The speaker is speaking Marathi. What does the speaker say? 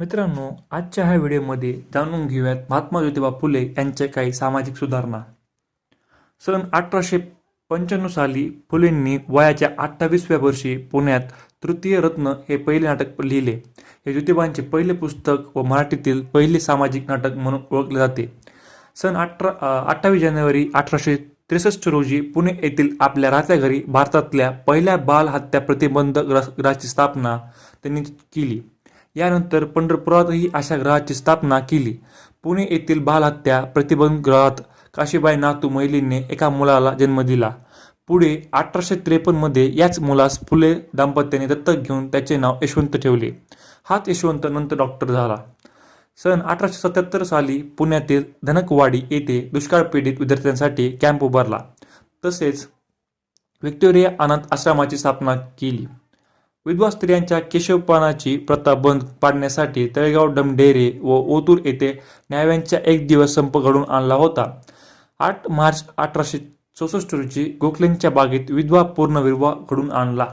मित्रांनो आजच्या ह्या व्हिडिओमध्ये जाणून घेऊयात महात्मा ज्योतिबा फुले यांच्या काही सामाजिक सुधारणा. सन अठराशे पंच्याण्णव साली फुलेंनी वयाच्या अठ्ठावीसव्या वर्षी पुण्यात तृतीय रत्न हे पहिले नाटक लिहिले. हे ज्योतिबांचे पहिले पुस्तक व मराठीतील पहिले सामाजिक नाटक म्हणून ओळखले जाते. सन अठरा अठ्ठावीस जानेवारी अठराशे त्रेसष्ट रोजी पुणे येथील आपल्या राहत्या घरी भारतातल्या पहिल्या बाल हत्या प्रतिबंध ग्रह- स्थापना त्यांनी केली. यानंतर पंढरपुरातही अशा ग्रहाची स्थापना केली. पुणे येथील बालहत्या प्रतिबंध गृहात काशीबाई नातू महिलेने एका मुलाला जन्म दिला. पुढे अठराशे त्रेपन्नमध्ये याच मुलास फुले दाम्पत्याने दत्तक घेऊन त्याचे नाव यशवंत ठेवले. हाच यशवंत नंतर डॉक्टर झाला. सन अठराशे सत्याहत्तर साली पुण्यातील धनकवाडी येथे दुष्काळ पीडित विद्यार्थ्यांसाठी कॅम्प उभारला. तसेच व्हिक्टोरिया अनाथ आश्रमाची स्थापना केली. विधवा स्त्रियांच्या केशवपानाची प्रथा बंद पाडण्यासाठी तळेगाव डमढेरे व ओतूर येथे न्याव्यांचा एक दिवस संप घडून आणला होता. आठ मार्च अठराशे चौसष्ट रोजी गोखलेंच्या बागेत विधवा पूर्णविवाह घडून आणला.